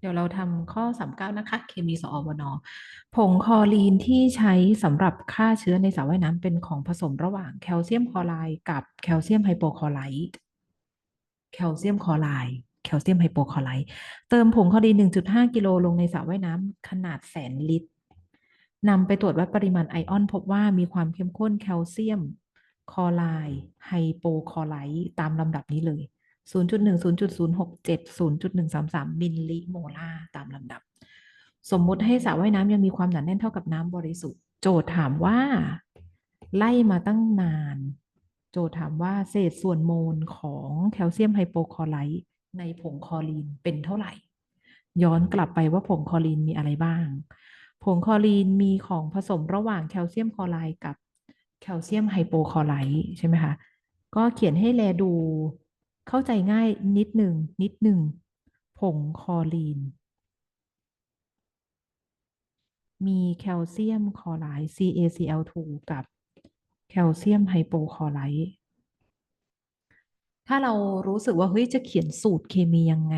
เดี๋ยวเราทำข้อสามเก้านะคะ เคมีสอวนผงคลอรีนที่ใช้สำหรับฆ่าเชื้อในสระว่ายน้ำเป็นของผสมระหว่างแคลเซียมคลอไรด์กับแคลเซียมไฮโปคลอไรด์แคลเซียมคลอไรด์แคลเซียมไฮโปคลอไรด์เติมผงคลอรีน 1.5 กิโลลงในสระว่ายน้ำขนาดแสนลิตรนำไปตรวจวัดปริมาณไอออน พบว่ามีความเข้มข้นแคลเซียมคลอไรด์ไฮโปคลอไรด์ตามลำดับนี้เลย 0.1 0.067 0.133 มิลลิโมลาร์ตามลำดับ สมมุติให้สระว่ายน้ำยังมีความหนาแน่นเท่ากับน้ำบริสุทธิ์ โจทย์ถามว่า ไล่มาตั้งนาน โจทย์ถามว่าเศษส่วนโมลของแคลเซียมไฮโปคลอไรด์ในผงคลอรีนเป็นเท่าไหร่ ย้อนกลับไปว่าผงคลอรีนมีอะไรบ้าง ผงคลอรีนมีของผสมระหว่างแคลเซียมคลอไรด์กับแคลเซียมไฮโปคลอไรด์ใช่ไหมคะ ก็เขียนให้แลดู เข้าใจง่ายนิดหนึ่งนิดหนึ่งผงคอรีน มีแคลเซียมคลอไรด์ CaCl2 กับแคลเซียมไฮโปคลอไรด์ถ้าเรารู้สึกว่าเฮ้ยจะเขียนสูตรเคมียังไง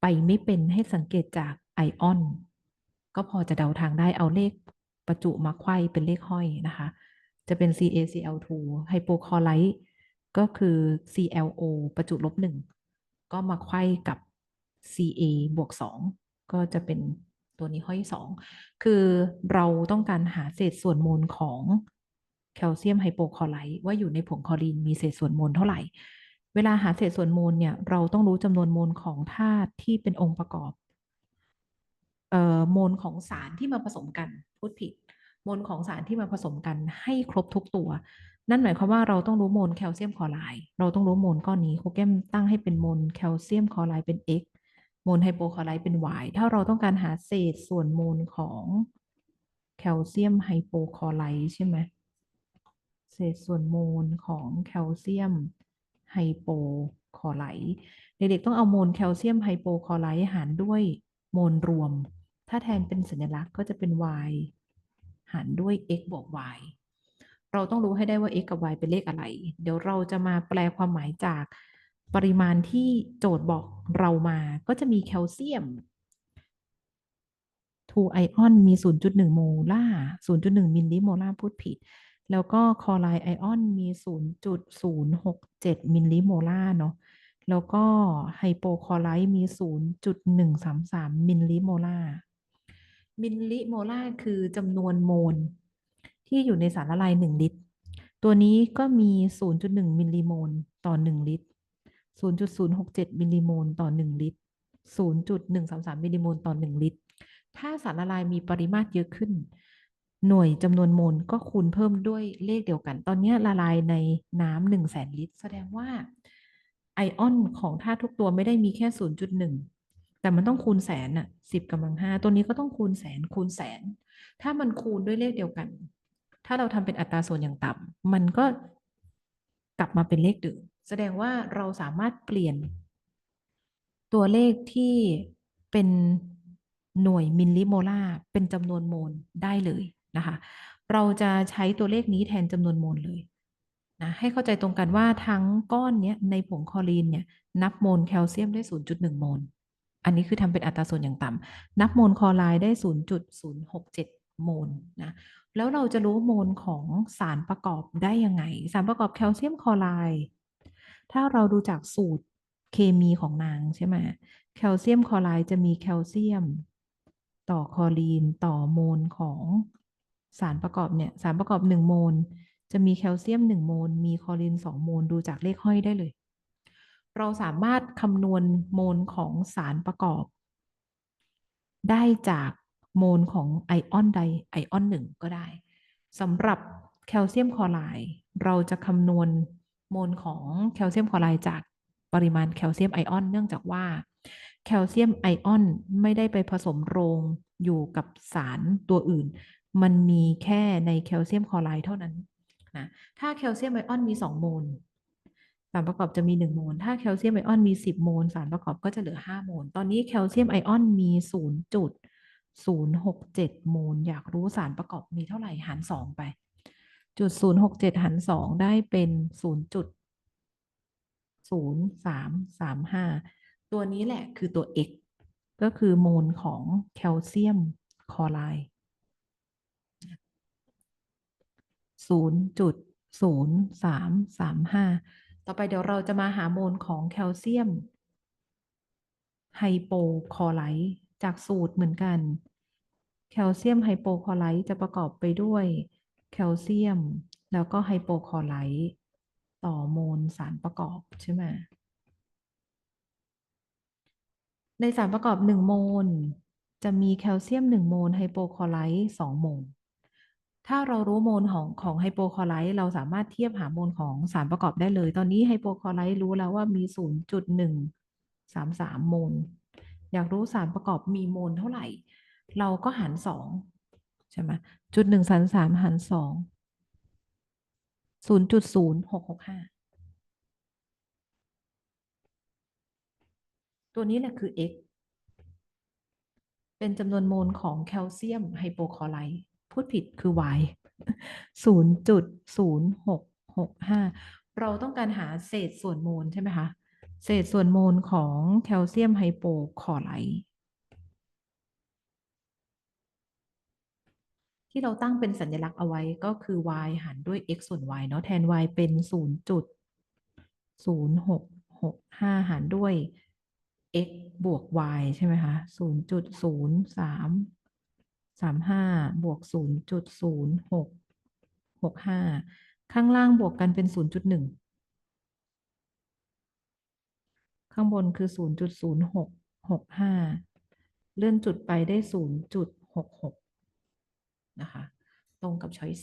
ไปไม่เป็นให้สังเกตจากไอออน ก็พอจะเดาทางได้เอาเลขประจุมาไขว้เป็นเลขห้อยนะคะ จะเป็น CaCl2 ไฮโปคลอไรด์ ก็คือ ClO ประจุลบหนึ่งก็มาไขว้กับ Ca บวกสองก็จะเป็นตัวนี้ห้อยสองคือเราต้องการหาเศษส่วนโมลของแคลเซียมไฮโปคลอไรด์ว่าอยู่ในผงคลอรีนมีเศษส่วนโมลเท่าไหร่ เวลาหาเศษส่วนโมลเนี่ยเราต้องรู้จำนวนโมลของธาตุที่เป็นองค์ประกอบเอ่อโมลของสารที่มาผสมกันพูดผิดโมลของสารที่มาผสมกันให้ครบทุกตัว นั่นหมายความว่าเราต้องรู้โมลแคลเซียมคลอไรด์เราต้องรู้โมลก้อนนี้โครูแก้มตั้งให้เป็นโมลแคลเซียมคลอไรด์เป็น x โมลไฮโปคลอไรด์เป็น y ถ้าเราต้องการหาเศษส่วนโมลของแคลเซียมไฮโปคลอไรด์ใช่ไหมเศษส่วนโมลของแคลเซียมไฮโปคลอไรด์เด็กๆต้องเอาโมลแคลเซียมไฮโปคลอไรด์หารด้วยโมลรวม ถ้าแทนเป็นสัญลักษณ์ก็จะเป็น y หารด้วย x บวก y เราต้องรู้ให้ได้ว่า x กับ y เป็นเลขอะไร เดี๋ยวเราจะมาแปลความหมายจากปริมาณที่โจทย์บอกเรามาก็จะมีแคลเซียม2ไอออนมี 0.1 โมลาร์0.1 มิลลิโมลาร์พูดผิด แล้วก็คลอไรด์ไอออนมี 0.067 มิลลิโมลาร์เนาะ แล้วก็ไฮโปคลอไรด์มี 0.133 มิลลิโมลาร์มิลลิโมลาร์คือจำนวนโมล ที่อยู่ในสารละลาย 1 ลิตร ตัวนี้ก็มี 0.1 มิลลิโมลต่อ 1 ลิตร 0.067 มิลลิโมลต่อ 1 ลิตร 0.133 มิลลิโมลต่อ 1 ลิตร ถ้าสารละลายมีปริมาตรเยอะขึ้น หน่วยจำนวนโมลก็คูณเพิ่มด้วยเลขเดียวกัน ตอนนี้ละลายในน้ำ1แสนลิตร แสดงว่าไอออนของธาตุทุกตัวไม่ได้มีแค่ 0.1 แต่มันต้องคูณแสนอะ10กำลัง5ตัวนี้ก็ต้องคูณแสนคูณแสน ถ้ามันคูณด้วยเลขเดียวกัน ถ้าเราทำเป็นอัตราส่วนอย่างต่ำมันก็กลับมาเป็นเลขเดึงแสดงว่าเราสามารถเปลี่ยน ตัวเลขที่เป็นหน่วยมิลลิโมลาร์เป็นจำนวนโมลได้เลยนะคะ เราจะใช้ตัวเลขนี้แทนจำนวนโมลเลยนะให้เข้าใจตรงกันว่าทั้งก้อนเนี้ยในผงคลอรีนเนี่ยนับโมลแคลเซียมได้ 0.1 โมล อันนี้คือทำเป็นอัตราส่วนอย่างต่ำนับโมลคลอไรด์ได้ 0.067 โมลนะแล้วเราจะรู้โมลของสารประกอบได้ยังไง สารประกอบแคลเซียมคลอไรด์ถ้าเราดูจากสูตรเคมีของนางใช่ไหมแคลเซียมคลอไรด์จะมีแคลเซียม ต่อคลอรีนต่อโมลของสารประกอบเนี่ยสารประกอบ1โมลจะมีแคลเซียม 1 โมล มีคลอรีน 2 โมล ดูจากเลขห้อยได้เลย เราสามารถคำนวณโมลของสารประกอบ ได้จาก โมลของไอออนใดไอออนหนึ่งก็ได้สำหรับแคลเซียมคลอไรด์เราจะคำนวณโมลของแคลเซียมคลอไรด์จากปริมาณแคลเซียมไอออน เนื่องจากว่าแคลเซียมไอออนไม่ได้ไปผสมโรงอยู่กับสารตัวอื่น มันมีแค่ในแคลเซียมคลอไรด์เท่านั้นนะถ้าแคลเซียมไอออนมี 2 โมลสารประกอบจะมี 1 โมล ถ้าแคลเซียมไอออนมี 10 โมล สารประกอบก็จะเหลือ 5 โมล ตอนนี้แคลเซียมไอออนมี 0 จุด 0.067โมลอยากรู้สารประกอบมีเท่าไหร่หาร2ไป จุด067หาร2ได้เป็น0.0335ตัวนี้แหละคือตัว x ก็คือโมลของแคลเซียมคอไรด์ศูนย์จุดศูนย์สามสามห้าต่อไปเดี๋ยวเราจะมาหาโมลของแคลเซียมไฮโปคอไรด์ จากสูตรเหมือนกัน แคลเซียมไฮโปคลอไรด์จะประกอบไปด้วยแคลเซียม แล้วก็ไฮโปคลอไรด์ต่อโมลสารประกอบใช่ไหมในสารประกอบ 1 โมล จะมีแคลเซียม 1 โมลไฮโปคลอไรด์2โมล ถ้าเรารู้โมลของของไฮโปคลอไรด์เราสามารถเทียบหาโมลของสารประกอบได้เลย ตอนนี้ไฮโปคลอไรด์รู้แล้วว่ามี 0.133 โมล อยากรู้สารประกอบมีโมลเท่าไหร่ เราก็หาร2ใช่ไหมจุดหนึ่งสามสามหารสองศูนย์จุดศูนย์หกหกห้าตัวนี้แหละคือ x เป็นจำนวนโมลของแคลเซียมไฮโปคลอไรด์พูดผิดคือ y ศูนย์จุดศูนย์หกหกห้าเราต้องการหาเศษส่วนโมลใช่ไหมคะ เศษส่วนโมลของแคลเซียมไฮโปคลอไรที่เราตั้งเป็นสัญลักษณ์เอาไว้ก็คือ y หารด้วย x ส่วน y เนาะแทน y เป็น 0.0665 หารด้วย x บวก y ใช่ไหมคะ0.0335 บวก 0.0665 ข้างล่างบวกกันเป็น 0.1 ข้างบนคือ 0.0665 เลื่อนจุดไปได้ 0.66 นะคะ ตรงกับช้อย3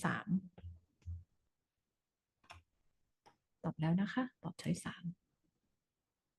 ตอบแล้วนะคะ ตอบช้อย3